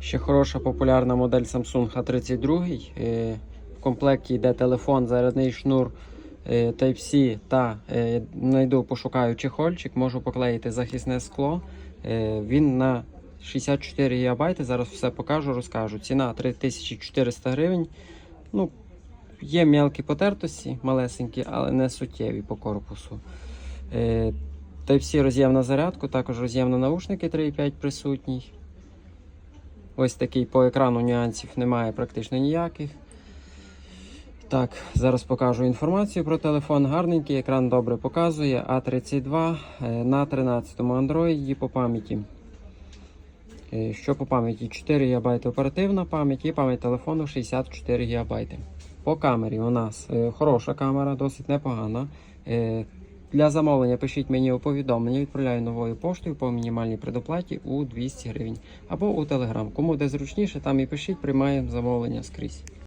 Ще хороша популярна модель Samsung A32. Е, В комплекті йде телефон, зарядний шнур е, Type-C та е, знайду, пошукаю чехольчик, можу поклеїти захисне скло. Він на 64 ГБ. Зараз все покажу, розкажу. Ціна 3400 гривень. Ну, є мелкі потертості, малесенькі, але не суттєві по корпусу. Type-C роз'єм на зарядку, також роз'єм на наушники 3.5 присутній. Ось такий по екрану нюансів немає практично ніяких. Так, зараз покажу інформацію про телефон. Гарненький, екран добре показує. А32 е, на 13-му Android по пам'яті. Е, Що по пам'яті? 4 ГБ оперативна пам'ять і пам'ять телефону 64 ГБ. По камері у нас е, хороша камера, досить непогана. Для замовлення пишіть мені у повідомлення, відправляю новою поштою по мінімальній предоплаті у 200 гривень або у Telegram. Кому де зручніше, там і пишіть, приймаємо замовлення скрізь.